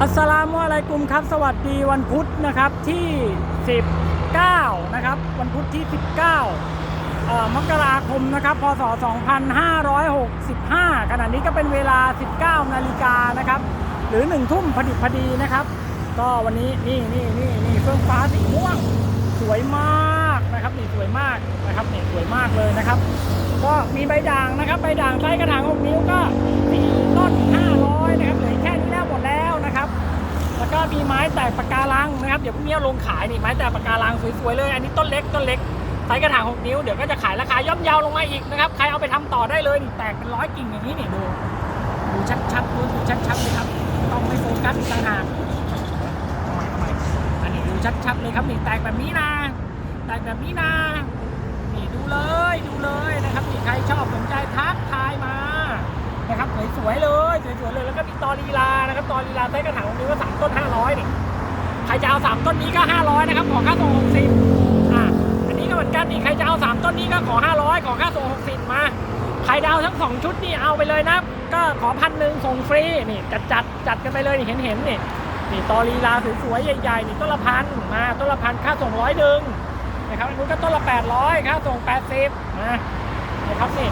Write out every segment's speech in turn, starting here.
อัสสลามุอะลัยกุมครับ สวัสดีวันพุธนะครับที่ 19 นะครับ วันพุธที่ 19เอ่อมกราคมนะครับ พศ 2565 ขณะนี้ก็เป็นเวลา 19 นาฬิกานะครับ หรือ 1 ทุ่มพอดิบพอดีนะครับ ก็วันนี้นี่นี่นี่นี่เฟื่องฟ้าสีม่วง สวยมากนะครับนี่สวยมากนะครับนี่สวยมากเลยนะครับ ก็มีใบด่างนะครับ ใบด่างไส้กระถาง6นิ้วก็4ต้น500 นะครับเหลือแค่นี้แล้วหมดแล้ว แล้วก็มีไม้แตกปาการังนะครับ เดี๋ยวพรุ่งนี้ลงขายนี่ไม้แตกปาการังสวยๆเลย อันนี้ต้นเล็กต้นเล็กไซส์กระถาง6นิ้ว เดี๋ยวก็จะขายราคาย่อมเยาวลงมาอีกนะครับ ใครเอาไปทำต่อได้เลยนี่แตกเป็นร้อยกิ่งอย่างนี้นี่ดูดูชัดๆดูดูชัดๆเลยครับ ต้องไม่โฟกัสต่างหากอันนี้ดูชัดๆเลยครับนี่แตกแบบนี้นะ แตกแบบนี้นะนี่ดูเลยดูเลยนะครับนี่ใครชอบสนใจทักทายมา นะครับสวยๆเลยสวยๆเลยแล้วก็มีตอลีลานะครับตอลีลาใต้กระถางตรงนี้ก็สามต้นห้าร้อยนี่ใครจะเอาสามต้นนี้ก็ห้าร้อยนะครับขอค่าส่งหกสิบอะอันนี้ก็เหมือนกันนี่ใครจะเอาสามต้นนี้ก็ขอห้าร้อยขอค่าส่งหกสิบมาใครจะเอาทั้งสองชุดนี่เอาไปเลยนะก็ขอพันหนึ่งส่งฟรีนี่จัดจัดจัดกันไปเลยนี่เห็นเห็นนี่นี่ตอลีลาสวยๆใหญ่ๆนี่ต้นละพันมาต้นละพันค่าส่งร้อยหนึ่งนะครับอันนู้นก็ต้นละ800ค่าส่ง80นะนะครับนี่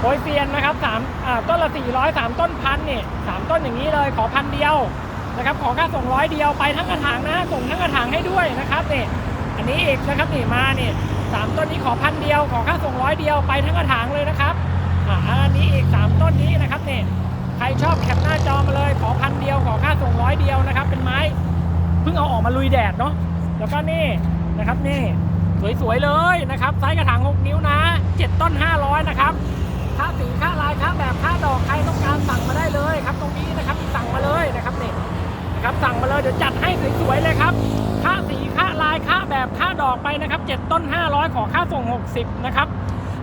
โปรยเซียนนะครับสามอ่าต้นละ400สามต้นพันนี่สามต้นอย่างนี้เลยขอพันเดียวนะครับขอค่าส่งร้อยเดียวไปทั้งกระถางนะส่งทั้งกระถางให้ด้วยนะครับเนี่ยอันนี้อีกนะครับนี่มานี่สามต้นนี้ขอพันเดียว ขอค่าส่งร้อยเดียวไปทั้งกระถางเลยนะครับอ่าอันนี้อีกสามต้นนี้นะครับเนี่ยใครชอบแคปหน้าจอมาเลยขอพันเดียวขอค่าส่งร้อยเดียวนะครับ เป็นไม้เพิ่งเอาออกมาลุยแดดเนาะแล้วก็นี่นะครับนี่สวยๆเลยนะครับไซส์กระถาง6นิ้วนะ7ต้น500นะครับ ค่าสีค่าลายค่าแบบค่าดอกใครต้องการสั่งมาได้เลยครับ ตรงนี้นะครับสั่งมาเลยนะครับนี่นะครับสั่งมาเลยเดี๋ยวจัดให้สวยๆเลยครับ ค่าสีค่าลายค่าแบบค่าดอกไปนะครับ7ต้น 500 ขอค่าส่ง 60นะครับ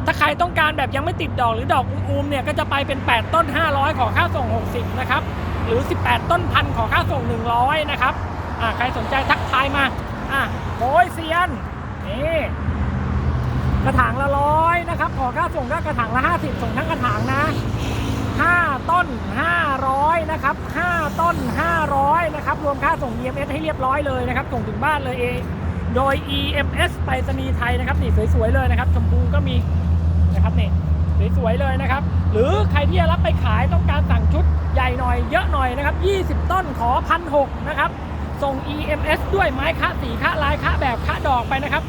ถ้าใครต้องการแบบยังไม่ติดดอกหรือดอกอุ้มๆเนี่ยก็จะไปเป็น 8 ต้น 500 ขอค่าส่ง 60นะครับหรือ 18 ต้นพันขอค่าส่ง 100นะครับอ่าใครสนใจทักทายมาอะโอยเซียนนี่ กระถางละร้อยนะครับ ขอค่าส่งก็กระถางละ 50 ส่งทั้งกระถางนะ 5 ต้น 500 นะครับ 5 ต้น 500 นะครับ รวมค่าส่ง EMS ให้เรียบร้อยเลยนะครับ ส่งถึงบ้านเลยเองโดย EMS ไปรษณีย์ไทยนะครับนี่สวยๆเลยนะครับชมพูก็มีนะครับนี่สวยๆเลยนะครับ หรือใครที่จะรับไปขายต้องการสั่งชุดใหญ่หน่อยเยอะหน่อยนะครับ 20 ต้นขอพันหนะครับ ส่ง EMS ด้วยไม้คะสีคะลายคะแบบคะดอกไปนะครับ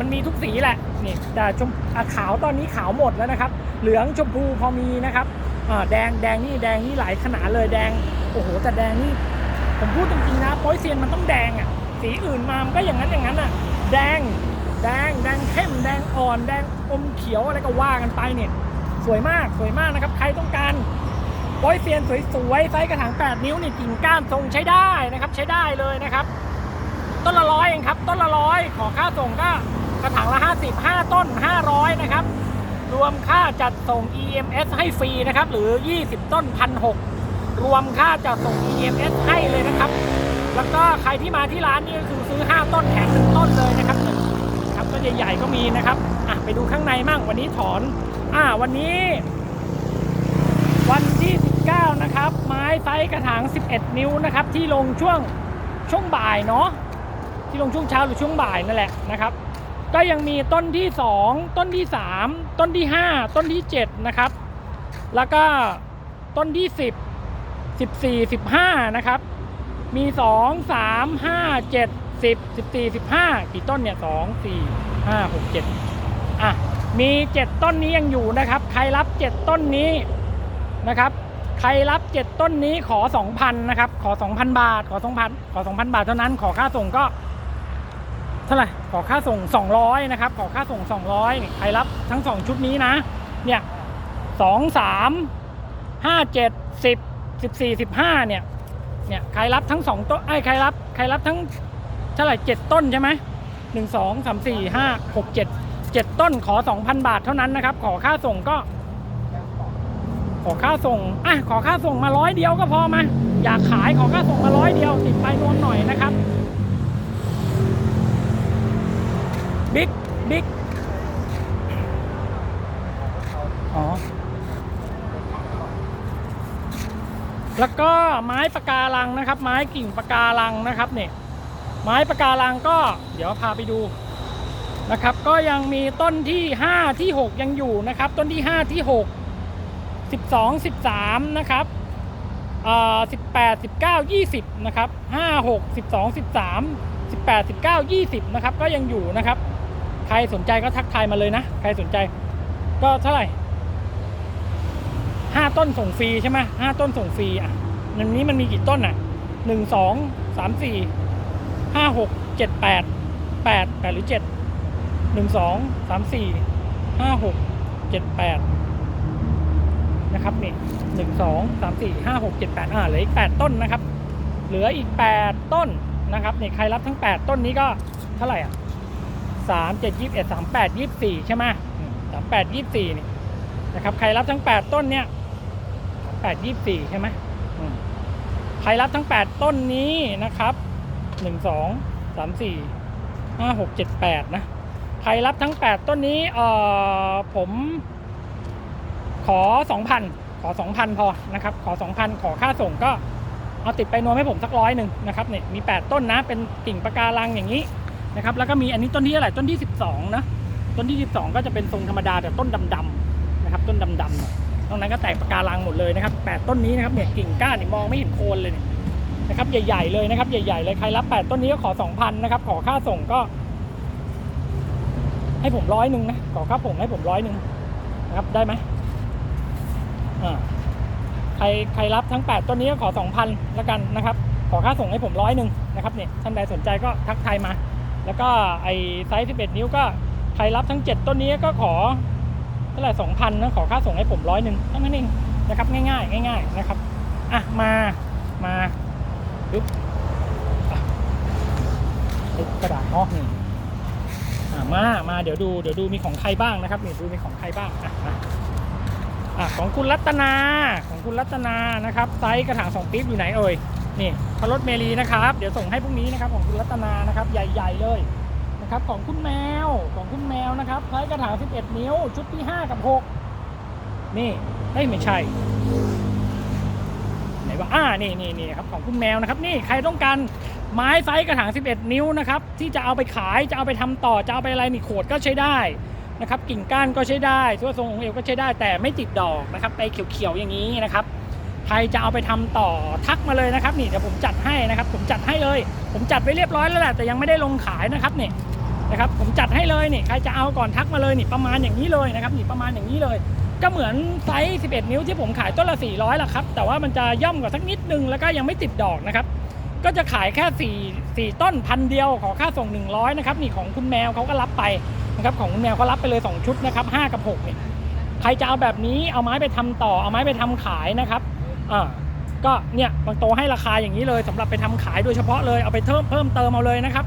มันมีทุกสีแหละนี่แต่ชมอขาวตอนนี้ขาวหมดแล้วนะครับ เหลืองชมพูพอมีนะครับอ่าแดงแดงนี่แดงนี่หลายขนาดเลยแดงโอ้โหแต่แดงนี่ผมพูดจริงๆนะโปอยเซียนมันต้องแดงอะสีอื่นมามันก็อย่างนั้นอย่างนั้นอะแดงแดงแดงเข้มแดงอ่อนแดงอมเขียวอะไรก็ว่ากันไปเนี่ยสวยมากสวยมากนะครับ ใครต้องการโปอยเซียนสวยๆไซส์กระถาง 8 นิ้วนี่กิ่งก้านทรงใช้ได้นะครับ ใช้ได้เลยนะครับ ต้นละร้อยเองครับ ต้นละร้อยขอค่าส่งก็ กระถางละ 50 5 ต้น 500 นะครับ รวมค่าจัดส่ง EMS ให้ฟรีนะครับ หรือ 20 ต้น1,600รวมค่าจัดส่ง EMS ให้เลยนะครับ แล้วก็ใครที่มาที่ร้านนี่ก็คือซื้อ 5 ต้นแถม1ต้นเลยนะครับครับต้นใหญ่ๆก็มีนะครับอะไปดูข้างในมั่งวันนี้ถอนอ่าวันนี้ วันที่ 19 นะครับ ไม้ไซส์กระถาง 11 นิ้วนะครับ ที่ลงช่วงช่วงบ่ายเนาะที่ลงช่วงเช้าหรือช่วงบ่ายนั่นแหละนะครับ ก็ยังมีต้นที่ 2 ต้นที่ 3 ต้นที่ 5 ต้นที่ 7 นะครับ แล้วก็ต้นที่ 10 14 15 นะครับ มี 2 3 5 7 10 14 15 กี่ต้นเนี่ย 2 4 5 6 7 อะ มี 7 ต้นนี้ยังอยู่นะครับ ใครรับ 7 ต้นนี้นะครับ ใครรับ 7 ต้นนี้ขอ 2,000 นะครับ ขอ 2,000 บาท ขอ 2,000 ขอ 2,000 บาทเท่านั้น ขอค่าส่งก็ ท่าไหร่ขอค่าส่ง 200 นะครับ ขอค่าส่ง 200ใครรับทั้ง 2 ชุดนี้นะ เนี่ย2 3 5 7 10 14 15เนี่ย เนี่ยใครรับทั้ง2ต้นไอ้ใครรับใครรับทั้งเท่าไหร่7ต้นใช่ไหมหนึ่งสองสามสี่ห้าหกเจ็ดเจ็ดต้นขอ2,000บาทเท่านั้นนะครับ ขอค่าส่งก็ ขอค่าส่งอะขอค่าส่งมาร้อยเดียวก็พอมา อยากขายขอค่าส่งมาร้อยเดียวติดไปนวมหน่อยนะครับ บิ๊ก อ๋อ แล้วก็ไม้ปะการังนะครับ ไม้กิ่งปะการังนะครับเนี่ยไม้ปะการังก็เดี๋ยวพาไปดูนะครับ ก็ยังมีต้นที่ 5 ที่ 6 ยังอยู่นะครับ ต้นที่ 5 ที่ 6 12 13 นะครับเอ่อ18 19 20นะครับ5 6 12 13 18 19 20นะครับ ก็ยังอยู่นะครับ ใครสนใจก็ทักทายมาเลยนะ ใครสนใจ ก็เท่าไหร่ห้าต้นส่งฟรีใช่ไหมห้าต้นส่งฟรีอะในนี้มันมีกี่ต้นอะหนึ่งสองสามสี่ห้าหกเจ็ดแปดแปดแปดหรือเจ็ดหนึ่งสองสามสี่ห้าหกเจ็ดแปดนะครับนี่หนึ่งสองสามสี่ห้าหกเจ็ดแปดอ่าเหลืออีกแปดต้นนะครับ เหลืออีกแปดต้นนะครับนี่ใครรับทั้งแปดต้นนี้ก็เท่าไหร่อะ สามเจ็ดยี่สิบเอ็ดสามแปดยี่สิบสี่ใช่ไหมสามแปดยี่สิบสี่นี่นะครับใครรับทั้งแปดต้นเนี่ยสามแปดยี่สิบสี่ใช่ไหมอืมใครรับทั้งแปดต้นนี้นะครับหนึ่งสองสามสี่ห้าหกเจ็ดแปดนะใครรับทั้งแปดต้นนี้เอ่อผมขอสองพันขอสองพันพอนะครับ ขอสองพันขอค่าส่งก็เอาติดไปนวมให้ผมสักร้อยหนึ่งนะครับเนี่ยมีแปดต้นนะเป็นกิ่งปะการังอย่างนี้ นะครับ แล้วก็มีอันนี้ต้นที่เท่าไรต้นที่สิบสองนะ ต้นที่สิบสองก็จะเป็นทรงธรรมดาแต่ต้นดำๆนะครับ ต้นดำๆตรงนั้นก็แตกปะการังหมดเลยนะครับแปดต้นนี้นะครับเนี่ยกิ่งก้านนี่มองไม่เห็นโคนเลยนะครับ ใหญ่ๆเลยนะครับ ใหญ่ๆเลยใครรับแปดต้นนี้ก็ขอสองพันนะครับ ขอค่าส่งก็ ให้ผมร้อยหนึ่งนะ ขอค่าส่งให้ผมร้อยหนึ่งนะครับ ได้ไหมอ่าใครใครรับทั้งแปดต้นนี้ก็ขอสองพันแล้วกันนะครับ ขอค่าส่งให้ผมร้อยหนึ่งนะครับเนี่ยท่านใดสนใจก็ทักทายมา แล้วก็ไอ้ไซส์ 11 นิ้วก็ใครรับทั้ง 7 ต้นนี้ก็ขอเท่าไหร่สองพันนะขอค่าส่งให้ผมร้อยหนึ่งเท่านั้นเองนะครับง่ายๆง่ายๆนะครับอะมามาปึ๊บอะปึ๊บกระดาษเนาะนี่อะมามาเดี๋ยวดูเดี๋ยวดูมีของใครบ้างนะครับนี่ดูมีของใครบ้างอะมาอะของคุณรัตนาของคุณรัตนานะครับไซส์กระถางสองปี๊บอยู่ไหนเอ่ย นี่พรถเมลีนะครับ เดี๋ยวส่งให้พรุ่งนี้นะครับของคุณรัตนานะครับ ใหญ่ๆเลยนะครับของคุณแมวของคุณแมวนะครับไซส์กระถาง 11 นิ้ว ชุดที่ 5 กับ 6 นี่ไม่ใช่ไหนว่าอ่านี่นี่นี่ครับของคุณแมวนะครับ นี่ใครต้องการไม้ไซส์กระถาง 11 นิ้วนะครับที่จะเอาไปขายจะเอาไปทำต่อจะเอาไปอะไรนี่โขดก็ใช้ได้นะครับกิ่งก้านก็ใช้ได้ตัวทรงองเอวก็ใช้ได้แต่ไม่ติดดอกนะครับไปเขียวๆอย่างนี้นะครับ ใครจะเอาไปทำต่อทักมาเลยนะครับนี่เดี๋ยวผมจัดให้นะครับ ผมจัดให้เลย ผมจัดไว้เรียบร้อยแล้วแหละแต่ยังไม่ได้ลงขายนะครับนี่นะครับผมจัดให้เลยนี่ใครจะเอาก่อนทักมาเลยนี่ประมาณอย่างนี้เลยนะครับนี่ประมาณอย่างนี้เลย ก็เหมือนไซส์ 11 นิ้วที่ผมขายต้นละ 400ละครับแต่ว่ามันจะย่อมกว่าสักนิดนึงแล้วก็ยังไม่ติดดอกนะครับก็จะขายแค่4 4ต้นพันเดียวขอค่าส่ง 100นะครับนี่ของคุณแมวเขาก็รับไปนะครับของคุณแมวเขารับไปเลย 2 ชุดนะครับ5กับ6เนี่ยใครจะเอาแบบนี้เอาไม้ไปทำต่อเอาไม้ไปทำขายนะครับ อ่าก็เนี่ยบางโตให้ราคาอย่างนี้เลยสำหรับไปทำขายโดยเฉพาะเลยเอาไปเพิ่มเพิ่มเติมเอาเลยนะครับ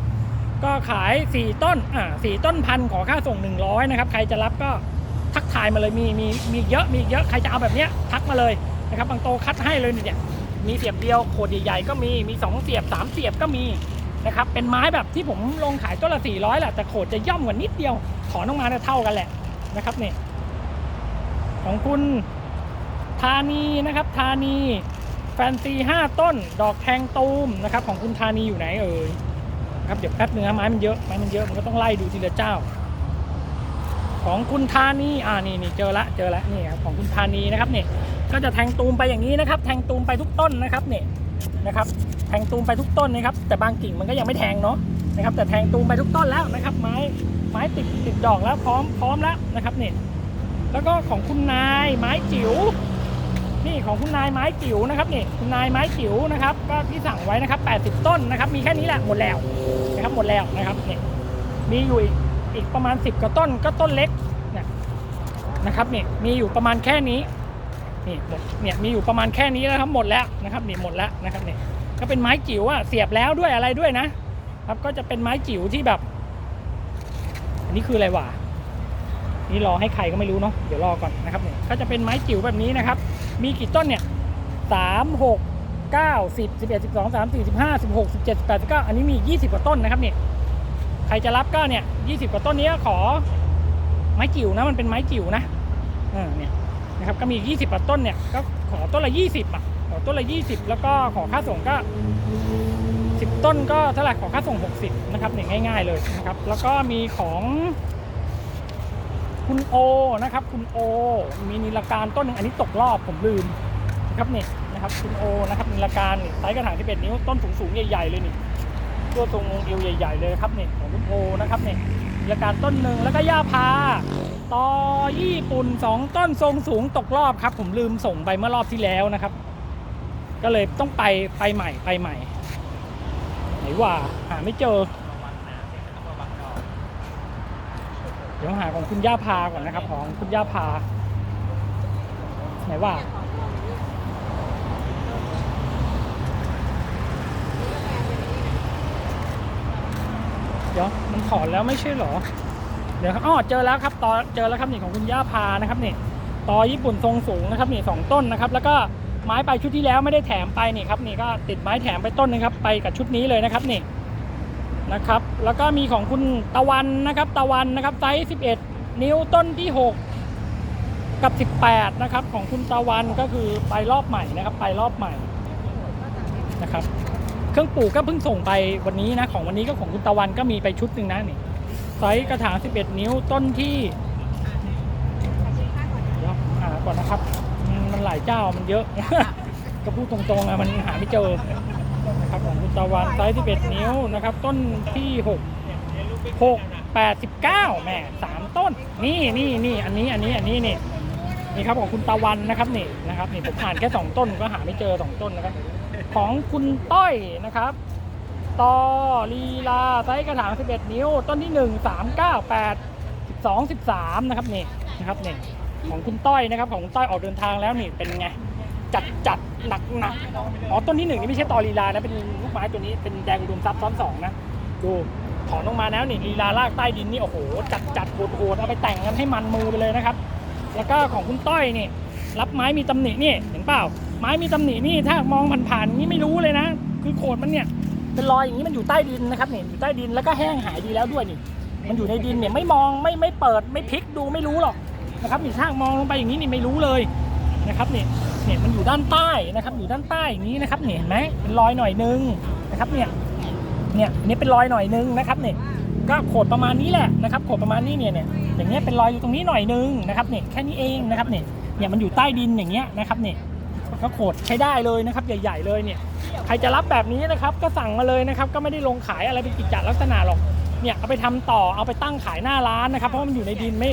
ก็ขาย 4 ต้นอ่าสี่ต้นพันขอค่าส่ง 100นะครับใครจะรับก็ทักทายมาเลยมีมีมีเยอะมีเยอะใครจะเอาแบบเนี้ยทักมาเลยนะครับบางโตคัดให้เลยเนี่ยมีเสียบเดียวโขดใหญ่ๆก็มีมีสองเสียบสามเสียบก็มีนะครับเป็นไม้แบบที่ผมลงขายต้นละ400แหละแต่โขดจะย่อมกว่านิดเดียวถอนออกมาเนี่ยเท่ากันแหละนะครับเนี่ยของคุณ ธานีนะครับธานีแฟนซี5ต้น ดอกแทงตูมนะครับ ของคุณธานีอยู่ไหนเอ่ยครับเดี๋ยวแป๊บนึงนะไม้มันเยอะไม้มันเยอะมันก็ต้องไล่ดูทีละเจ้า ของคุณธานีอ่านี่นี่เจอละเจอละนี่ครับของคุณธานีนะครับเนี่ยก็จะแทงตูมไปอย่างนี้นะครับ แทงตูมไปทุกต้นนะครับเนี่ยนะครับ แทงตูมไปทุกต้นนะครับ แต่บางกิ่งมันก็ยังไม่แทงเนาะนะครับ แต่แทงตูมไปทุกต้นแล้วนะครับ ไม้ไม้ติดติดดอกแล้วพร้อมพร้อมแล้วนะครับเนี่ยแล้วก็ของคุณนายไม้จิ๋ว นี่ของคุณนายไม้จิ๋วนะครับนี่คุณนายไม้จิ๋วนะครับก็ที่สั่งไว้นะครับ 80 ต้นนะครับ มีแค่นี้แหละหมดแล้วนะครับหมดแล้วนะครับเนี่ยมีอยู่อีกอีกประมาณ 10กว่าต้นก็ต้นเล็กเนี่ยนะครับนี่มีอยู่ประมาณแค่นี้นี่หมดเนี่ยมีอยู่ประมาณแค่นี้แล้วครับหมดแล้วนะครับนี่หมดแล้วนะครับนี่ก็เป็นไม้จิ๋วอะเสียบแล้วด้วยอะไรด้วยนะครับก็จะเป็นไม้จิ๋วที่แบบ อันนี้คืออะไรวะ นี่รอให้ใครก็ไม่รู้เนาะเดี๋ยวรอก่อนนะครับเนี่ยก็จะเป็นไม้จิ๋วแบบนี้นะครับ มีกี่ต้นเนี่ยสามหกเก้าสิบสิบเอ็ดสิบสองสามสี่สิบห้าสิบหกสิบเจ็ดสิบแปดสิบเก้าอันนี้มียี่สิบกว่าต้นนะครับเนี่ยใครจะรับก็เนี่ยยี่สิบกว่าต้นนี้ขอ ไม้จิ๋วนะมันเป็นไม้จิ๋วนะเออเนี่ยนะครับก็มี20กว่าต้นเนี่ยก็ขอต้นละ20อะเอต้นละ20แล้วก็ขอค่าส่งก็10ต้นก็เท่าไหร่ขอค่าส่ง60นะครับเนี่ยง่าย ๆเลยนะครับ แล้วก็มีของ คุณโอนะครับ คุณโอ มีนิลการต้นหนึ่งอันนี้ตกรอบผมลืมนะครับเนี่ยนะครับ คุณโอนะครับนิลการนี่ไซส์กระถาง11นิ้วต้นสูงๆใหญ่ๆเลยนี่ตัวตรงเอวใหญ่ๆเลยครับเนี่ยของคุณโอนะครับเนี่ยนิลการต้นหนึ่งแล้วก็ย่าพาต่อญี่ปุ่นสองต้นทรงสูงตกรอบครับ ผมลืมส่งไปเมื่อรอบที่แล้วนะครับ ก็เลยต้องไปไปใหม่ไปใหม่ไหนว่าหาไม่เจอ เดี๋ยวหาของคุณย่าพาก่อนนะครับ ของคุณย่าพา ไหนว่าเดี๋ยวมันถอนแล้วไม่ใช่หรอ เดี๋ยวอ๋อเจอแล้วครับตอเจอแล้วครับนี่ของคุณย่าพานะครับนี่ตอญี่ปุ่นทรงสูงนะครับนี่สองต้นนะครับ แล้วก็ไม้ไปชุดที่แล้วไม่ได้แถมไปนี่ครับนี่ก็ติดไม้แถมไปต้นนึงครับไปกับชุดนี้เลยนะครับนี่ นะครับ แล้วก็มีของคุณตะวันนะครับ ตะวันนะครับไซส์11 นิ้วต้นที่ 6 กับ 18 นะครับ ของคุณตะวันก็คือไปรอบใหม่นะครับ ไปรอบใหม่นะครับ เครื่องปลูกก็เพิ่งส่งไปวันนี้นะของวันนี้ก็ของคุณตะวันก็มีไปชุดหนึ่งนะนี่ไซส์กระถาง 11 นิ้วต้นที่เดี๋ยวหาก่อนนะครับ มันหลายเจ้ามันเยอะ ก็พูดตรงๆอะมันหาไม่เจอนะครับ ตะวันไซส์11 นิ้วนะครับ ต้นที่ 6 6 89แม่สามต้น นี่นี่นี่อันนี้อันนี้อันนี้นี่นี่ครับของคุณตะวันนะครับนี่นะครับนี่ผมอ่านแค่สองต้นก็หาไม่เจอสองต้นนะครับ ของคุณต้อยนะครับตอลีลาไซส์กระถาง 11 นิ้ว ต้นที่ 1 3 9 8 12 13นะครับนี่นะครับนี่ของคุณต้อยนะครับของคุณต้อยออกเดินทางแล้วนี่เป็นไง จัดจัดหนักหนักอ๋อต้นที่หนึ่งนี่ไม่ใช่ตอลีลานะเป็นลูกไม้ตัวนี้เป็นแดงอุดมทรัพย์ซ้อนสองนะดูถอนลงมาแล้วนี่ลีลาลากใต้ดินนี่โอ้โหจัดจัดโหดโหดเอาไปแต่งกันให้มันมือไปเลยนะครับ แล้วก็ของคุณต้อยนี่ รับไม้มีตำหนินี่เห็นเปล่า ไม้มีตำหนินี่ถ้ามองผ่านๆนี่ไม่รู้เลยนะ คือโขดมันเนี่ยเป็นรอยอย่างนี้มันอยู่ใต้ดินนะครับเนี่ยอยู่ใต้ดินแล้วก็แห้งหายดีแล้วด้วยนี่ มันอยู่ในดินเนี่ยไม่มองไม่ไม่เปิดไม่พลิกดูไม่รู้หรอกนะครับนี่ถ้ามองลงไปอย่างนี้นี่ไม่รู้เลย นะครับเนี่ยเนี่ยมันอยู่ด้านใต้นะครับอยู่ด้านใต้อย่างนี้นะครับเนี่ยเห็นไหมเป็นรอยหน่อยนึงนะครับเนี่ยเนี่ยอันนี้เป็นรอยหน่อยนึงนะครับเนี่ยก็โขดประมาณนี้แหละนะครับโขดประมาณนี้เนี่ยเนี่ยอย่างเงี้ยเป็นรอยอยู่ตรงนี้หน่อยนึงนะครับเนี่ยแค่นี้เองนะครับเนี่ยเนี่ยมันอยู่ใต้ดินอย่างเงี้ยนะครับเนี่ยก็โขดใช้ได้เลยนะครับ ใหญ่ๆเลยเนี่ยใครจะรับแบบนี้นะครับ ก็สั่งมาเลยนะครับ ก็ไม่ได้ลงขายอะไรเป็นกิจจลักษณะหรอก เนี่ยเอาไปทำต่อเอาไปตั้งขายหน้าร้านนะครับ เพราะมันอยู่ในดินไม่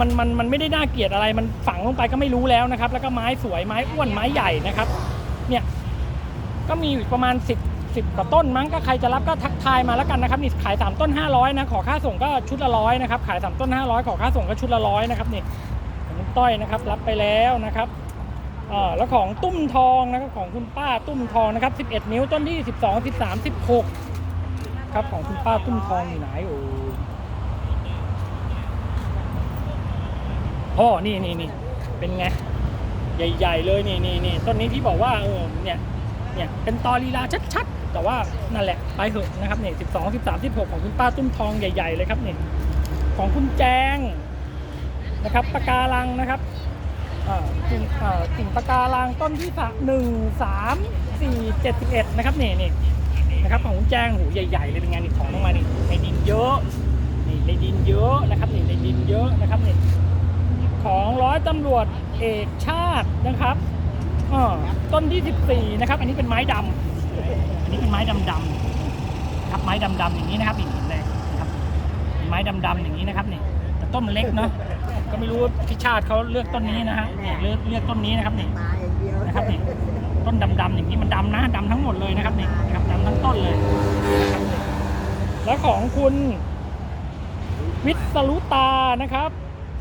มันมันมันไม่ได้น่าเกลียดอะไรมันฝังลงไปก็ไม่รู้แล้วนะครับ แล้วก็ไม้สวยไม้อ้วนไม้ใหญ่นะครับ เนี่ยก็มีอยู่ประมาณ 10 10กว่าต้นมั้งก็ใครจะรับก็ทักทายมาแล้วกันนะครับนี่ขาย 3 ต้น 500นะขอค่าส่งก็ชุดละร้อยนะครับขาย 3 ต้น 500 ขอค่าส่งก็ชุดละร้อยนะครับนี่ของคุณต้อยนะครับรับไปแล้วนะครับอ่าแล้วของตุ้มทองนะครับของคุณป้าตุ้มทองนะครับ 11 นิ้วต้นที่ 12 13 16 ครับของคุณป้าตุ้มทองอยู่ไหนโอ้พ่อนี่นี่นี่เป็นไง ใหญ่ ๆ เลยนี่นี่นี่ต้นนี้ที่บอกว่าเออเนี่ยเนี่ยเป็นตอลีลาชัดๆ แต่ว่านั่นแหละไปเถอะนะครับเนี่ย12 13 16ของคุณป้าตุ้มทองใหญ่ ๆ เลยครับเนี่ยของคุณแจงนะครับปาการังนะครับอ่ากิ่งอ่ากิ่งปะการังต้นที่สามหนึ่งสามสี่เจ็ดสิบเอ็ดนะครับเนี่ยนี่ นะครับของคุณแจ้งหูใหญ่ๆเลยเป็นไงนี่ของลงมานี่ในดินเยอะนี่ในดินเยอะนะครับนี่ในดินเยอะนะครับนี่ของร้อยตำรวจเอกชาตินะครับอต้นที่สิบสี่นะครับ อันนี้เป็นไม้ดำอันนี้เป็นไม้ดำๆครับไม้ดำๆอย่างนี้นะครับนี่เห็นเลยครับไม้ดำๆอย่างนี้นะครับนี่แต่ต้นมันเล็กเนาะก็ไม่รู้พิชาติเขาเลือกต้นนี้นะฮะเลือกเลือกต้นนี้นะครับนี่นะครับนี่ต้นดำๆอย่างนี้มันดำนะดำทั้งหมดเลยนะครับนี่นะครับ ทั้งต้นเลยนะครับแล้วของคุณวิศรุตานะครับ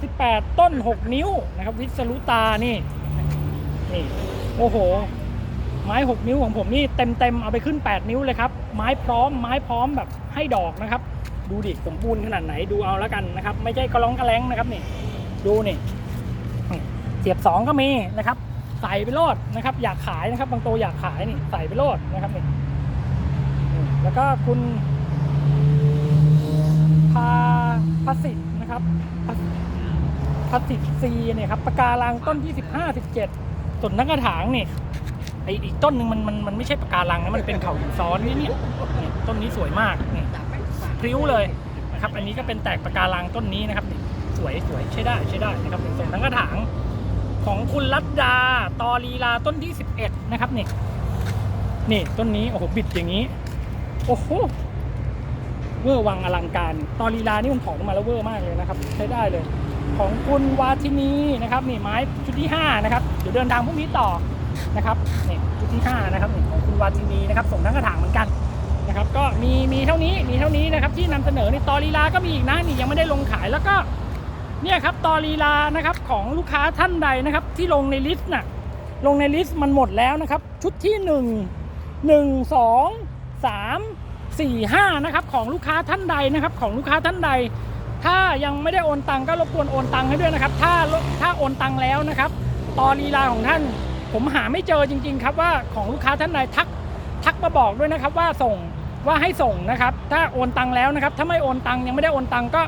18 ต้น 6 นิ้วนะครับ วิศรุตานี่นี่โอ้โห ไม้ 6 นิ้วของผมนี่เต็มเต็มเอาไปขึ้น 8 นิ้วเลยครับ ไม้พร้อมไม้พร้อมแบบให้ดอกนะครับ ดูดิสมบูรณ์ขนาดไหนดูเอาแล้วกันนะครับ ไม่ใช่กระล้องกระแรงนะครับนี่ดูนี่เสียบสองก็มีนะครับ ใส่ไปโลดนะครับ อยากขายนะครับ บางตัวอยากขายนี่ใส่ไปโลดนะครับนี่ แล้วก็คุณพาพสิทธ์นะครับพาสิทธ์ซีเนี่ยครับปะการังต้นที่สิบห้าสิบเจ็ดส่วนนักกระถางนี่ไออีกต้นหนึ่งมันมันมันไม่ใช่ปะการังนะมันเป็นเขาหินซ้อนนี่เนี่ยต้นนี้สวยมากนี่พริ้วเลยนะครับอันนี้ก็เป็นแตกปะการังต้นนี้นะครับนี่สวยสวยใช้ได้ใช้ได้นะครับเป็นส่งทั้งกระถางของคุณรัตดาตอลีลาต้นที่ 11 นะครับนี่นี่ต้นนี้โอ้โหบิดอย่างนี้ อ้โหเวอร์วังอลังการ ตอลีลานี่มันผอมออกมาแล้วเวอร์มากเลยนะครับ ใช้ได้เลย ของคุณวาทินีนะครับนี่ไม้ชุดที่ 5 นะครับเดี๋ยวเดินทางพรุ่งนี้ต่อนะครับนี่ชุดที่ 5 นะครับนี่ของคุณวาทินีนะครับส่งทั้งกระถางเหมือนกันนะครับ ก็มีมีเท่านี้มีเท่านี้นะครับ ที่นำเสนอในตอลีลาก็มีอีกนะนี่ยังไม่ได้ลงขายแล้วก็เนี่ยครับตอลีลานะครับของลูกค้าท่านใดนะครับ ที่ลงในลิสต์น่ะลงในลิสต์มันหมดแล้วนะครับ ชุดที่ 1 1 2 3 4 5นะครับของลูกค้าท่านใดนะครับของลูกค้าท่านใด ถ้ายังไม่ได้โอนตังก็รบกวนโอนตังให้ด้วยนะครับ ถ้าถ้าโอนตังแล้วนะครับตอลีลาของท่าน ผมหาไม่เจอจริง ๆ ครับว่าของลูกค้าท่านใดทักทักมาบอกด้วยนะครับว่าส่งว่าให้ส่งนะครับ ถ้าโอนตังแล้วนะครับ ถ้าไม่โอนตังยังไม่ได้โอนตังก็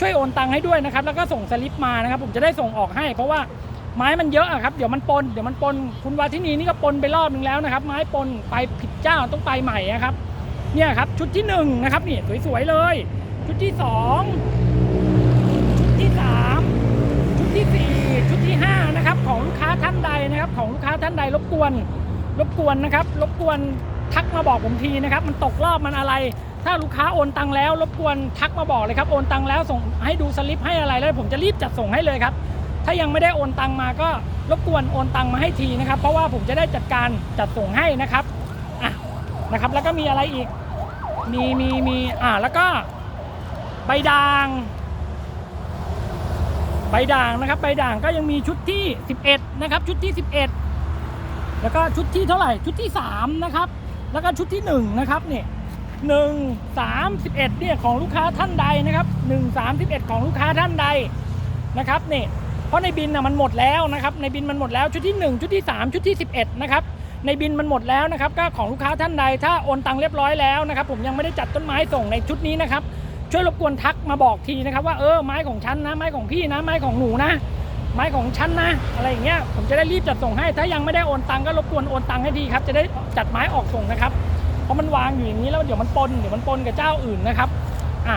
ช่วยโอนตังให้ด้วยนะครับ แล้วก็ส่งสลิปมานะครับ ผมจะได้ส่งออกให้ เพราะว่า ไม้มันเยอะอะครับเดี๋ยวมันปนเดี๋ยวมันปนคุณวาทินีนี่ก็ปนไปรอบนึงแล้วนะครับ ไม้ปนไปผิดเจ้าต้องไปใหม่นะครับ เนี่ยครับชุดที่หนึ่งนะครับนี่สวยๆเลย ชุดที่สองชุดที่สามชุดที่สี่ชุดที่ห้านะครับของลูกค้าท่านใดนะครับ ของลูกค้าท่านใดรบกวน รบกวนนะครับ รบกวนทักมาบอกผมทีนะครับ มันตกรอบมันอะไร ถ้าลูกค้าโอนตังแล้ว รบกวนทักมาบอกเลยครับโอนตังแล้วส่งให้ดูสลิปให้อะไรแล้วผมจะรีบจัดส่งให้เลยครับ ถ้ายังไม่ได้โอนตังมาก็รบกวนโอนตังมาให้ทีนะครับ เพราะว่าผมจะได้จัดการจัดส่งให้นะครับอะนะครับแล้วก็มีอะไรอีกมีมีมีอ่าแล้วก็ใบด่าง ใบด่างนะครับ ใบด่างก็ยังมีชุดที่ 11 นะครับ ชุดที่ 11 แล้วก็ชุดที่เท่าไหร่ชุดที่ 3 นะครับ แล้วก็ชุดที่ 1 นะครับเนี่ยหนึ่งสามสิบเอ็ดเนี่ยของลูกค้าท่านใดนะครับหนึ่งสามสิบเอ็ดของลูกค้าท่านใดนะครับเนี่ย เพราะในบินนะมันหมดแล้วนะครับในบินมันหมดแล้วชุดที่ 1 ชุดที่ 3 ชุดที่ 11 นะครับในบินมันหมดแล้วนะครับก็ของลูกค้าท่านใดถ้าโอนตังเรียบร้อยแล้วนะครับผมยังไม่ได้จัดต้นไม้ส่งในชุดนี้นะครับช่วยรบกวนทักมาบอกทีนะครับว่าเออไม้ของฉันนะไม้ของพี่นะไม้ของหนูนะไม้ของฉันนะ อะไรอย่างเงี้ยผมจะได้รีบจัดส่งให้ ถ้ายังไม่ได้โอนตังก็รบกวนโอนตังให้ทีครับจะได้จัดไม้ออกส่งนะครับเพราะมันวางอยู่อย่างนี้แล้วเดี๋ยวมันปนเดี๋ยวมันปนกับเจ้าอื่นนะครับอะ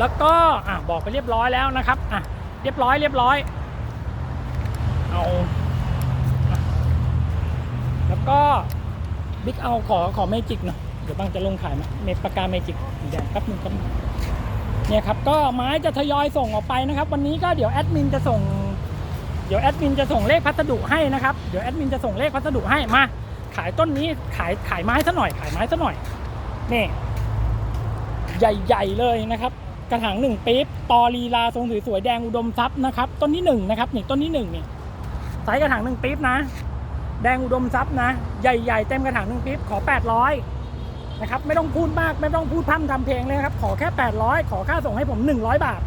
แล้วก็อะบอกไปเรียบร้อยแล้วนะครับอะ เรียบร้อยเรียบร้อย เอาแล้วก็บิ๊กเอาขอขอเมจิกหน่อยเดี๋ยวบางจะลงขายเมปากกาเมจิกสีแดงแป๊บนึงครับเนี่ยครับก็ไม้จะทยอยส่งออกไปนะครับ วันนี้ก็เดี๋ยวแอดมินจะส่งเดี๋ยวแอดมินจะส่งเลขพัสดุให้นะครับเดี๋ยวแอดมินจะส่งเลขพัสดุให้มาขายต้นนี้ขายขายไม้ซะหน่อยขายไม้ซะหน่อยนี่ใหญ่ ๆ เลยนะครับ กระถางหนึ่งปี๊บตอลีลาทรงสวยๆแดงอุดมทรัพย์นะครับ ต้นที่หนึ่งนะครับนี่ต้นที่หนึ่งนี่ไซส์กระถางหนึ่งปี๊บนะ แดงอุดมทรัพย์นะ ใหญ่ๆเต็มกระถางหนึ่งปี๊บขอ800นะครับไม่ต้องพูดมากไม่ต้องพูดพร่ำทำเพลงเลยครับ ขอแค่ 800 ขอค่าส่งให้ผม 100 บาท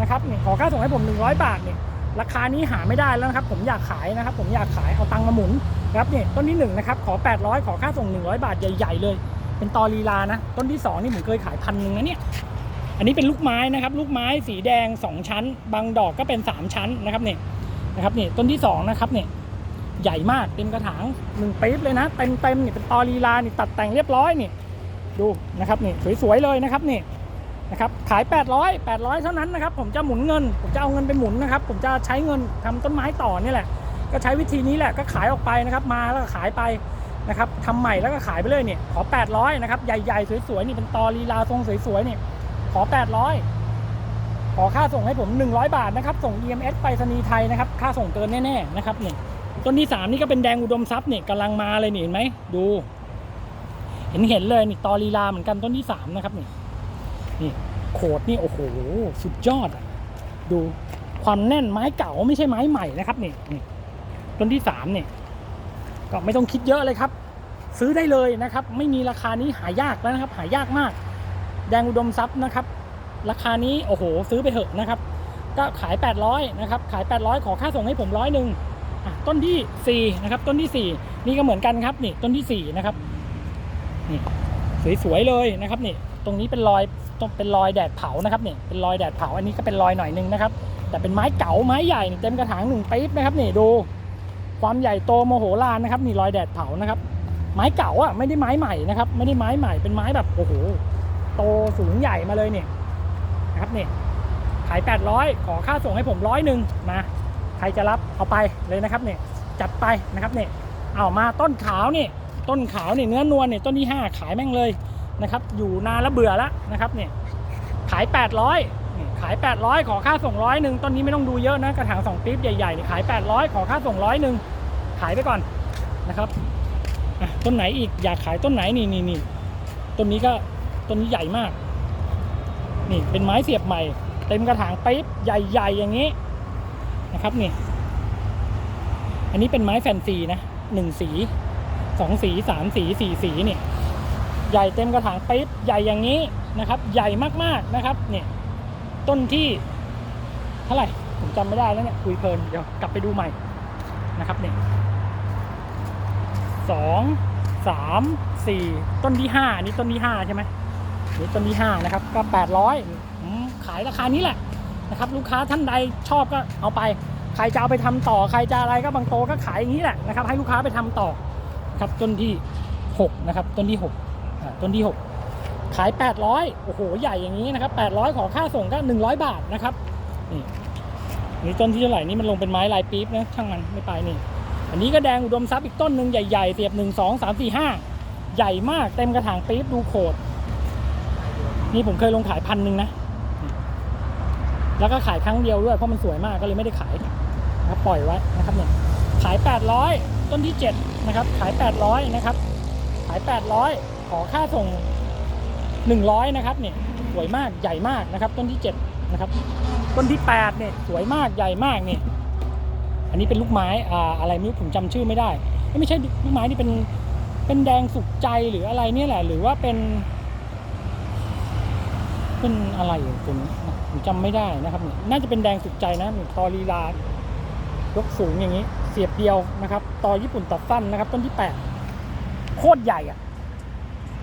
นะครับนี่ขอค่าส่งให้ผม 100 บาทเนี่ยราคานี้หาไม่ได้แล้วนะครับ ผมอยากขายนะครับ ผมอยากขายเอาตังค์มาหมุนครับเนี่ยต้นที่1นะครับขอ 800 ขอค่าส่ง 100 บาทใหญ่ ๆ เลย เป็นตอลีลานะ ต้นที่ 2 นี่ผมเคยขายพันหนึ่งนะเนี่ย อันนี้เป็นลูกไม้นะครับ ลูกไม้สีแดง 2 ชั้น บางดอกก็เป็น 3 ชั้นนะครับเนี่ยนะครับเนี่ยต้นที่ 2 นะครับเนี่ยใหญ่มากเต็มกระถางหนึ่งปี๊บเลยนะเต็มเต็มๆเนี่ยเป็นตอลีลานี่ตัดแต่งเรียบร้อยนี่ดูนะครับนี่สวยๆเลยนะครับนี่นะครับขาย 800 800 เท่านั้นนะครับ ผมจะหมุนเงิน ผมจะเอาเงินไปหมุนนะครับ ผมจะใช้เงินทำต้นไม้ต่อนี่แหละ ก็ใช้วิธีนี้แหละก็ขายออกไปนะครับ มาแล้วก็ขายไปนะครับทำใหม่แล้วก็ขายไปเลยเนี่ยขอ 800 นะครับ ใหญ่ๆ สวยๆ นี่เป็นตอลีลาทรงสวยๆนี่ ขอ 800 ขอค่าส่งให้ผม 100 บาทนะครับ ส่ง EMS ไปรษณีไทยนะครับ ค่าส่งเกินแน่ๆนะครับเนี่ยต้นที่ 3 นี่ก็เป็นแดงอุดมทรัพย์เนี่ยกำลังมาเลยนี่เห็นไหมดู เห็นเห็นเลยนี่ตอลีลาเหมือนกันต้นที่ 3 นะครับนี่นี่โขดนี่โอ้โหสุดยอดดูความแน่นไม้เก่าไม่ใช่ไม้ใหม่นะครับนี่นี่ต้นที่สามเนี่ยก็ไม่ต้องคิดเยอะเลยครับ ซื้อได้เลยนะครับ ไม่มีราคานี้หายากแล้วนะครับ หายากมาก แดงอุดมทรัพย์นะครับ ราคานี้โอ้โหซื้อไปเถอะนะครับ ก็ขาย 800นะครับขาย 800 ขอค่าส่งให้ผมร้อยหนึ่งต้นที่4นะครับต้นที่ 4 นี่ก็เหมือนกันครับนี่ต้นที่4นะครับนี่สวยๆเลยนะครับนี่ตรงนี้เป็นรอยตรงเป็นรอยแดดเผานะครับนี่เป็นรอยแดดเผาอันนี้ก็เป็นรอยหน่อยหนึงนะครับแต่เป็นไม้เก๋าไม้ใหญ่เต็มกระถางหนึ่งปี๊บนะครับนี่ดูความใหญ่โตโมโหลานนะครับนี่รอยแดดเผานะครับ ไม้เก่าอะไม่ได้ไม้ใหม่นะครับ ไม่ได้ไม้ใหม่เป็นไม้แบบโอ้โห โตสูงใหญ่มาเลยเนี่ยนะครับเนี่ยขาย 800 ขอค่าส่งให้ผมร้อยหนึ่งมาใครจะรับเอาไปเลยนะครับเนี่ยจัดไปนะครับเนี่ยเอามาต้นขาวนี่ต้นขาวนี่เนื้อนวลเนี่ยต้นที่ 5 ขายแม่งเลยนะครับอยู่นานแล้วเบื่อแล้วนะครับเนี่ยขาย 800นี่ขาย 800 ขอค่าส่งร้อยหนึ่งต้นนี้ไม่ต้องดูเยอะนะกระถาง2ปี๊บใหญ่ๆนี่ขาย 800 ขอค่าส่งร้อยหนึ่งขายไปก่อนนะครับต้นไหนอีกอยากขายต้นไหนนี่นี่นี่ต้นนี้ก็ ต้นนี้ใหญ่มาก นี่เป็นไม้เสียบใหม่ เต็มกระถางปี๊บใหญ่ๆอย่างนี้นะครับนี่ อันนี้เป็นไม้แฟนซีนะหนึ่งสีสองสีสามสีสี่สีนี่ใหญ่เต็มกระถางปี๊บใหญ่อย่างนี้นะครับ ใหญ่มากๆนะครับนี่ต้นที่เท่าไหร่ผมจำไม่ได้แล้วเนี่ยคุยเพลินเดี๋ยวกลับไปดูใหม่นะครับนี่สองสามสี่ต้นที่ห้าอันนี้ต้นที่ห้าใช่ไหม นี่ต้นที่ห้านะครับ ก็แปดร้อยขายราคานี้แหละนะครับ ลูกค้าท่านใดชอบก็เอาไป ใครจะเอาไปทำต่อ ใครจะอะไรก็บางโตก็ขายอย่างนี้แหละนะครับ ให้ลูกค้าไปทำต่อครับต้นที่หกนะครับ ต้นที่หกอ่าต้นที่หกขายแปดร้อยโอ้โหใหญ่อย่างนี้นะครับแปดร้อยขอค่าส่งก็หนึ่งร้อยบาทนะครับนี่นี่ต้นที่เท่าไหร่นี่มันลงเป็นไม้ลายปี๊บนะช่างมันไม่ไปนี่ อันนี้ก็แดงอุดมทรัพย์อีกต้นหนึ่งใหญ่ๆเสียบหนึ่งสองสามสี่ห้าใหญ่มากเต็มกระถางปี๊บดูโขด นี่ผมเคยลงขายพันหนึ่งนะ แล้วก็ขายครั้งเดียวด้วยเพราะมันสวยมากก็เลยไม่ได้ขายนะปล่อยไว้นะครับเนี่ยขาย 800 ต้นที่ 7 นะครับ ขาย 800 นะครับ ขาย 800 ขอค่าส่ง 100 นะครับเนี่ยสวยมากใหญ่มากนะครับ ต้นที่ 7 นะครับ ต้นที่ 8 เนี่ยสวยมากใหญ่มากเนี่ยอันนี้เป็นลูกไม้อ่าอะไรไม่รู้ผมจำชื่อไม่ได้ ไม่ใช่ลูกไม้นี่เป็นเป็นแดงสุกใจหรืออะไรเนี่ยแหละ หรือว่าเป็น เป็นอะไรอะผมผมจำไม่ได้นะครับเนี่ยน่าจะเป็นแดงสุกใจนะนี่ตอลีลายกสูงอย่างนี้ เสียบเดียวนะครับตอญี่ปุ่นตัดสั้นนะครับ ต้นที่แปดโคตรใหญ่อะ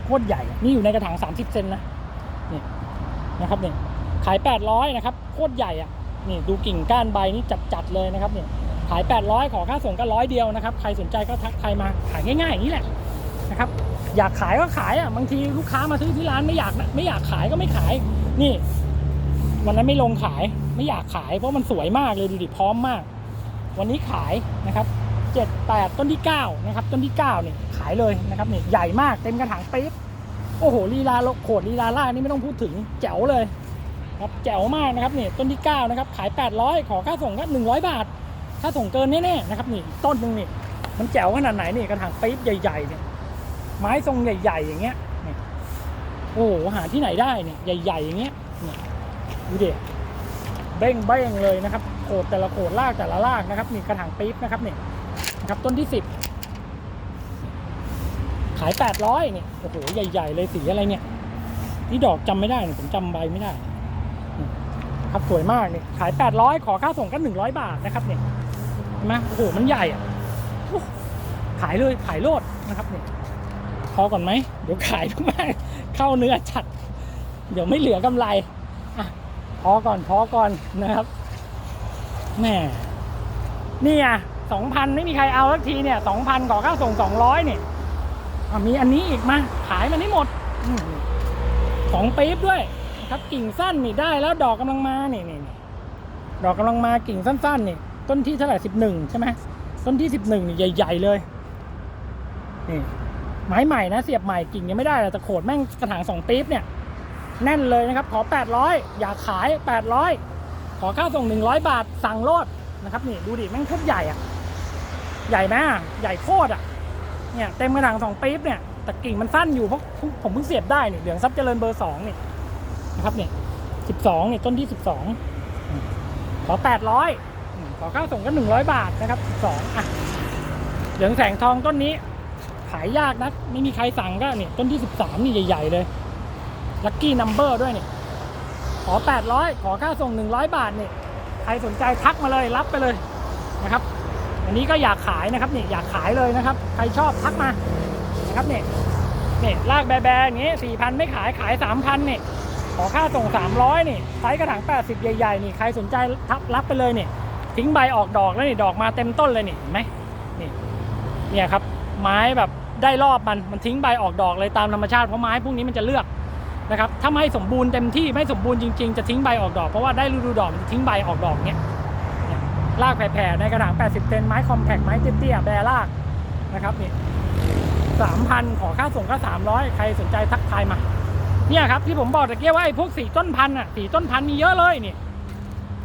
โคตรใหญ่นี่อยู่ในกระถาง30เซนนะนี่นะครับเนี่ยขาย800นะครับโคตรใหญ่อะนี่ดูกิ่งก้านใบนี่จัดๆเลยนะครับเนี่ยขาย 800 ขอค่าส่งก็ร้อยเดียวนะครับ ใครสนใจก็ทักใครมา ขายง่ายๆอย่างนี้แหละนะครับ อยากขายก็ขายอะบางทีลูกค้ามาซื้อที่ร้านไม่อยากไม่อยากขายก็ไม่ขาย นี่ วันนั้นไม่ลงขายไม่อยากขายเพราะมันสวยมากเลยดูดิพร้อมมาก วันนี้ขายนะครับเจ็ดแปดต้นที่เก้านะครับต้นที่เก้าเนี่ยขายเลยนะครับเนี่ยใหญ่มากเต็มกระถางปี๊บโอ้โหลีลาโขดลีลาล่านี่ไม่ต้องพูดถึงแจ๋วเลยครับแจ๋วมากนะครับเนี่ยต้นที่เก้านะครับขาย800ขอค่าส่งก็100บาทถ้าส่งเกินแน่ๆนะครับนี่ต้นหนึ่งนี่มันแจ๋วขนาดไหนนี่กระถางปี๊บใหญ่ๆเนี่ย ไม้ทรงใหญ่ ๆ อย่างเงี้ยโอ้โหหาที่ไหนได้เนี่ยใหญ่ ๆ อย่างเงี้ยดูดิเบ้งเบ้งเลยนะครับโขดแต่ละโขดลากแต่ละลากนะครับนี่กระถางปี๊บนะครับนี่นะครับต้นที่สิบขาย800เนี่ยโอ้โหใหญ่ ๆ เลยสีอะไรเนี่ยนี่ดอกจำไม่ได้เนี่ยผมจำใบไม่ได้ ครับสวยมากเนี่ยขาย800ขอค่าส่งก็100บาทนะครับเนี่ยเห็นไหมโอ้โหมันใหญ่อะขายเลยขายโลดนะครับเนี่ย อก่อนไหมเดี๋ยวขายมากเข้าเนื้อจัด เดี๋ยวไม่เหลือกำไรอะพอก่อนพอก่อนนะครับแหม่นี่อะสองพันไม่มีใครเอาสักทีเนี่ยสองพันขอค่าส่งสองร้อยเนี่ยมีอันนี้อีกมาขายมันให้หมดสองปี๊บด้วย ครับกิ่งสั้นนี่ได้แล้วดอกกำลังมานี่นี่นี่ดอกกำลังมากิ่งสั้นๆนี่ต้นที่เท่าไหร่สิบหนึ่งใช่ไหมต้นที่สิบหนึ่งนี่ใหญ่ ๆ เลยนี่ ไม้ใหม่นะเสียบใหม่กิ่งยังไม่ได้เลยแต่โขดแม่งกระถางสองปี๊บเนี่ยแน่นเลยนะครับ ขอ 800 อยากขาย 800 ขอค่าส่ง 100 บาทสั่งโลดนะครับนี่ดูดิแม่งโคตรใหญ่อะใหญ่ไหมอะใหญ่โคตรอะเนี่ยเต็มกระถางสองปี๊บเนี่ยแต่กิ่งมันสั้นอยู่เพราะผมเพิ่งเสียบได้เนี่ยเหลืองซับเจริญเบอร์สองนี่นะครับเนี่ยสิบสองเนี่ยต้นที่สิบสองขอแปดร้อยขอค่าส่งก็หนึ่งร้อยบาทนะครับสิบสองอะเหลืองแสงทองต้นนี้ ขายยากนะไม่มีใครสั่งก็เนี่ยต้นที่สิบสามนี่ใหญ่ ๆ เลยลัคกี้นัมเบอร์ด้วยเนี่ยขอแปดร้อยขอค่าส่งหนึ่งร้อยบาทเนี่ยใครสนใจทักมาเลยรับไปเลยนะครับ อันนี้ก็อยากขายนะครับเนี่ยอยากขายเลยนะครับ ใครชอบทักมานะครับเนี่ยเนี่ยลากแบๆอย่างเงี้ยสี่พันไม่ขายขายสามพันเนี่ยขอค่าส่ง 300นี่ไซส์กระถาง 80 ใหญ่ๆนี่ใครสนใจทับรับไปเลยเนี่ยทิ้งใบออกดอกแล้วนี่ดอกมาเต็มต้นเลยนี่เห็นไหมเนี่ยครับ ไม้แบบได้รอบมันมันทิ้งใบออกดอกเลยตามธรรมชาติเพราะไม้พวกนี้มันจะเลือกนะครับถ้าไม่สมบูรณ์เต็มที่ไม่สมบูรณ์จริงๆจะทิ้งใบออกดอกเพราะว่าได้ฤดูดอกมันจะทิ้งใบออกดอกเนี่ยเนี่ยรากแผ่ๆในกระถาง 80 เซนไม้คอมแพคไม้เตี้ยๆแบรากนะครับนี่สามพันขอค่าส่งก็สามร้อยใครสนใจทักทายมา เนี่ยครับที่ผมบอกตะเกียว่าไอ้พวกสีต้นพันธุ์อะสีต้นพันธุ์มีเยอะเลยนี่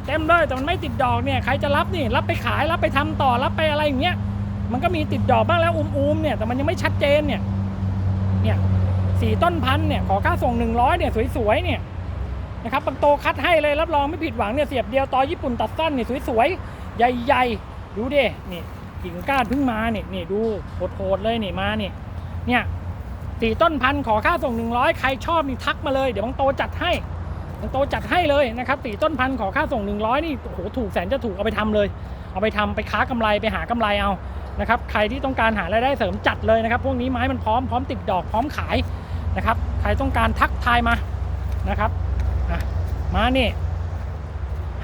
เต็มเลยแต่มันไม่ติดดอกเนี่ยใครจะรับนี่รับไปขายรับไปทำต่อรับไปอะไรอย่างเงี้ย มันก็มีติดดอกบ้างแล้วอุ้มๆเนี่ยแต่มันยังไม่ชัดเจนเนี่ยเนี่ยสีต้นพันธุ์เนี่ยขอค่าส่ง 100เนี่ยสวยๆเนี่ยนะครับบางโตคัดให้เลยรับรองไม่ผิดหวังเนี่ยเสียบเดียวต่อญี่ปุ่นตัดสั้นเนี่ยสวยๆ ใหญ่ๆ ดูดินี่กิ่งก้านเพิ่งมาเนี่ยนี่ดูโหดๆเลยนี่มาเนี่ยเนี่ยสีต้นพันธุ์ขอค่าส่ง 100 ใครชอบนี่ทักมาเลยเดี๋ยวบางโตจัดให้บางโตจัดให้เลยนะครับสีต้นพันธุ์ขอค่าส่ง 100 นี่โอ้โหถูกแสนจะถูกเอาไปทำเลย เอาไปทำไปค้ากำไรไปหากำไรเอานะครับใครที่ต้องการหารายได้เสริมจัดเลยนะครับ พวกนี้ไม้มันพร้อมพร้อมติดดอกพร้อมขายนะครับ ใครต้องการทักทายมานะครับอะมานี่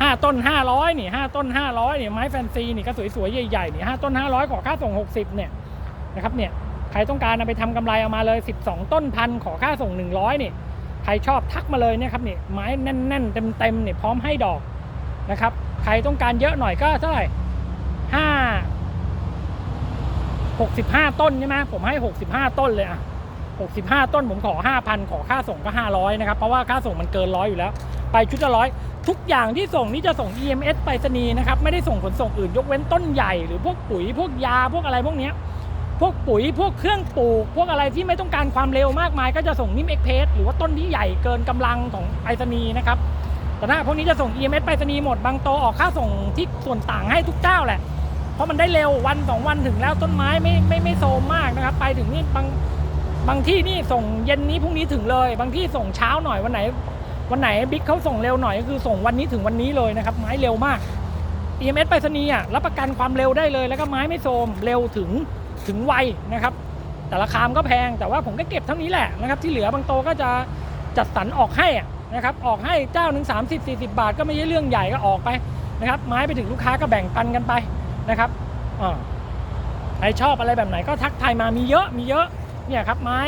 ห้าต้นห้าร้อยนี่ห้าต้นห้าร้อยนี่ไม้แฟนซีนี่ก็สวยๆใหญ่ๆนี่ห้าต้นห้าร้อยขอค่าส่งหกสิบเนี่ยนะครับเนี่ยใครต้องการเอาไปทำกำไรเอามาเลย12ต้นพันขอค่าส่ง100นี่ใครชอบทักมาเลยเนี่ยครับเนี่ยไม้แน่นๆเต็มๆเนี่ยพร้อมให้ดอกนะครับ รต้องการเยอะหน่อยก็เท่าไหร่ห้า65ต้นใช่ไหมผมให้65ต้นเลยอะ65ต้นผมขอ5,000ขอค่าส่งก็500นะครับ เพราะว่าค่าส่งมันเกินร้อยอยู่แล้ว ไปชุดละร้อยทุกอย่างที่ส่งนี่จะส่ง EMS ไปรษณีย์นะครับ ไม่ได้ส่งขนส่งอื่นยกเว้นต้นใหญ่หรือพวกปุ๋ยพวกยาพวกอะไรพวกเนี้ยพวกปุ๋ยพวกเครื่องปลูก พวกอะไรที่ไม่ต้องการความเร็วมากมาย ก็จะส่งนิมเอ็กเพสหรือว่าต้นที่ใหญ่เกินกำลังของไปรษณีย์นะครับ แต่ถ้าพวกนี้จะส่ง EMS ไปรษณีย์หมดบางโตออกค่าส่งที่ส่วนต่างให้ทุกเจ้าแหละ เพราะมันได้เร็ววันสองวันถึงแล้วต้นไม้ไม่ไม่ไม่โซมมากนะครับ ไปถึงนี่บางบางที่นี่ส่งเย็นนี้พรุ่งนี้ถึงเลย บางที่ส่งเช้าหน่อยวันไหน วันไหนบิ๊กเขาส่งเร็วหน่อยก็คือส่งวันนี้ถึงวันนี้เลยนะครับไม้เร็วมาก EMS ไปรษณีย์อะรับประกันความเร็วได้เลย แล้วก็ไม้ไม่โซมเร็วถึงถึงไวนะครับ แต่ราคามก็แพงแต่ว่าผมก็เก็บเท่านี้แหละนะครับ ที่เหลือบางโตก็จะจัดสรรออกให้อะ นะครับออกให้เจ้าหนึ่งสามสิบสี่สิบาท ก็ไม่ใช่เรื่องใหญ่ก็ออกไปนะครับไม้ไปถึงลูกค้าก็แบ่งปันกันไปนะครับใครชอบอะไรแบบไหนก็ทักทายมามีเยอะมีเยอะเนี่ยครับไม้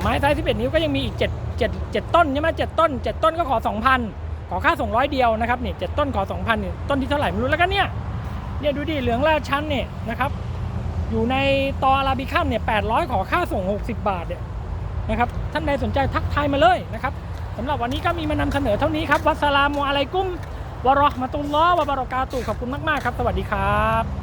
ไม้ไซส์11 นิ้วก็ยังมีอีก 7 7 7 ต้นใช่ไหม7ต้น 7 ต้นก็ขอ 2,000 ขอค่าส่งร้อยเดียวนะครับเนี่ย7ต้นขอ 2,000เนี่ต้นที่เท่าไหร่ไม่รู้แล้วก็เนี่ยเนี่ยดูดิเหลืองราชันเนี่ยนะครับอยู่ในตออาราบิคัมเนี่ย800 ขอค่าส่ง 60 บาทเนี่ย นะครับท่านใดสนใจทักทายมาเลยนะครับสำหรับวันนี้ก็มีมานำเสนอเท่านี้ครับวัสลามุอะลัยกุมวะรอห์มะตุลลอฮ์วะบะเราะกาตุขอบคุณมากๆครับ สวัสดีครับ